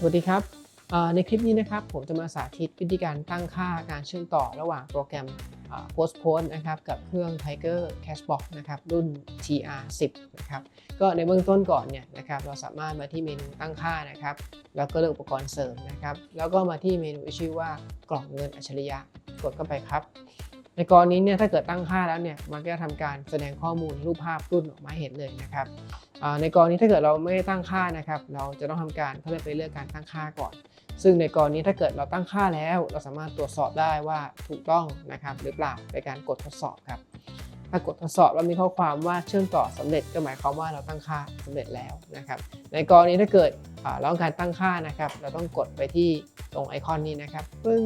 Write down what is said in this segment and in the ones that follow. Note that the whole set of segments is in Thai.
สวัสดีครับ ในคลิปนี้นะครับผมจะมาสาธิตวิธีการตั้งค่าการเชื่อมต่อระหว่างโปรแกรม Postpone นะครับกับเครื่อง Tiger Cashbox นะครับรุ่น TR10 นะครับก็ในเบื้องต้นก่อนเนี่ยนะครับเราสามารถมาที่เมนูตั้งค่านะครับแล้วก็เลือกอุปกรณ์เสริมนะครับแล้วก็มาที่เมนูที่ชื่อว่ากล่องเงินอัจฉริยะกดเข้าไปครับ ในกรณีเนี่ยถ้าเกิดตั้งค่าแล้วเนี่ยมันก็จะทำการแสดงข้อมูลรูปภาพรุ่นออกมาเห็นเลยนะครับในกรณีถ้าเกิดเราไม่ได้ตั้งค่านะครับ เราจะต้องทำการเขาเรียกไปเลือกการตั้งค่าก่อน ซึ่งในกรณีถ้าเกิดเราตั้งค่าแล้ว เราสามารถตรวจสอบได้ว่าถูกต้องนะครับ หรือเปล่าในการกดทดสอบครับ ถ้ากดทดสอบแล้วมีข้อความว่าเชื่อมต่อสำเร็จก็หมายความว่าเราตั้งค่าสำเร็จแล้วนะครับ ในกรณีถ้าเกิดเราต้องการตั้งค่านะครับ เราต้องกดไปที่ตรงไอคอนนี้นะครับปึ้ง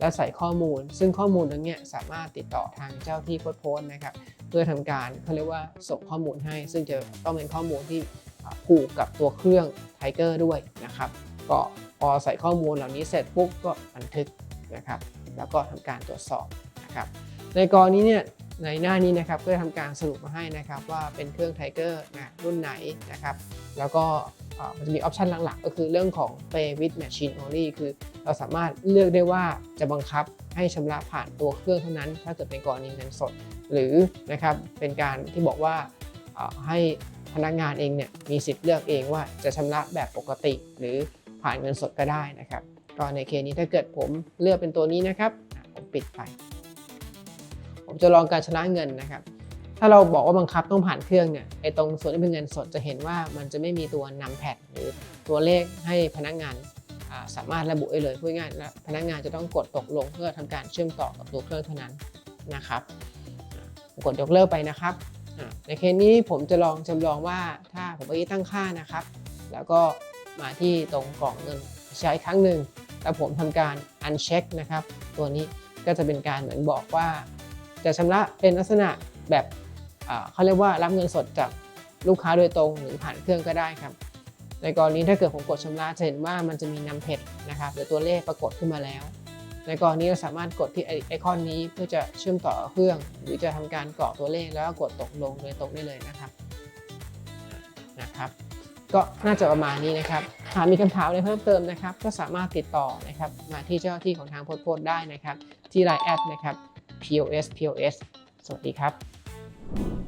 แล้วใส่ข้อมูล ซึ่งข้อมูลตรงเนี้ยสามารถติดต่อทางเจ้าที่โพสต์นะครับ เพื่อทำการเขาเรียกว่าส่งข้อมูลให้ ซึ่งจะต้องเป็นข้อมูลที่ผูกกับตัวเครื่องไทเกอร์ด้วยนะครับ ก็พอใส่ข้อมูลเหล่านี้เสร็จปุ๊บก็บันทึกนะครับ แล้วก็ทำการตรวจสอบนะครับ ในกรณีเนี่ยในหน้านี้นะครับก็จะทำการสรุปมาให้นะครับว่าเป็นเครื่องไทเกอร์นะรุ่นไหนนะครับ แล้วก็ มันจะมีออปชันหลักๆ ก็คือเรื่องของ Pay with Machine Only คือเราสามารถเลือกได้ว่าจะบังคับให้ชำระผ่านตัวเครื่องเท่านั้น ถ้าเกิดเป็นกรณีเงินสด หรือนะครับเป็นการที่บอกว่าให้พนักงานเองเนี่ยมีสิทธิ์เลือกเองว่าจะชำระแบบปกติ หรือผ่านเงินสดก็ได้นะครับก็ในเคสนี้ถ้าเกิดผมเลือกเป็นตัวนี้นะครับผมปิดไป ผมจะลองการชำระเงินนะครับ ถ้าเราบอกว่าบังคับต้องผ่านเครื่องเนี่ยไอ้ตรงส่วนที่เป็นเงินสดจะเห็นว่ามันจะไม่มีตัวนำแพดหรือตัวเลขให้พนักงานาสามารถระบุได้เลยพูดง่ายๆพนักงานจะต้องกดตกลงเพื่อทำการเชื่อมต่อกับตัวเครื่องเท่านั้นนะครับกดยกเลิกไปนะครับในเคสนี้ผมจะลองจำลองว่าถ้าผมไปตั้งค่านะครับ แล้วก็มาที่ตรงกล่องเงินใช้ครั้งหนึ่งแล้วผมทำการ uncheck นะครับ ตัวนี้ก็จะเป็นการเหมือนบอกว่า จะชำระเป็นลักษณะแบบ เขาเรียกว่ารับเงินสดจากลูกค้าโดยตรงหรือผ่านเครื่องก็ได้ครับ ในกรณีถ้าเกิดผมกดชำระจะเห็นว่ามันจะมีนำเพจนะครับหรือตัวเลขปรากฏขึ้นมาแล้ว ในกรณีเราสามารถกดที่ไอคอนนี้เพื่อจะเชื่อมต่อเครื่อง หรือจะทำการกรอกตัวเลขแล้วก็กดตกลงโดยตรงได้เลยนะครับนะครับก็น่าจะประมาณนี้นะครับหากมีคำถามอะไรเพิ่มเติมนะครับ ก็สามารถติดต่อนะครับมาที่เจ้าที่ของทางโพสต์โพสได้นะครับ ที่ไลน์แอดนะครับ POS POS สวัสดีครับ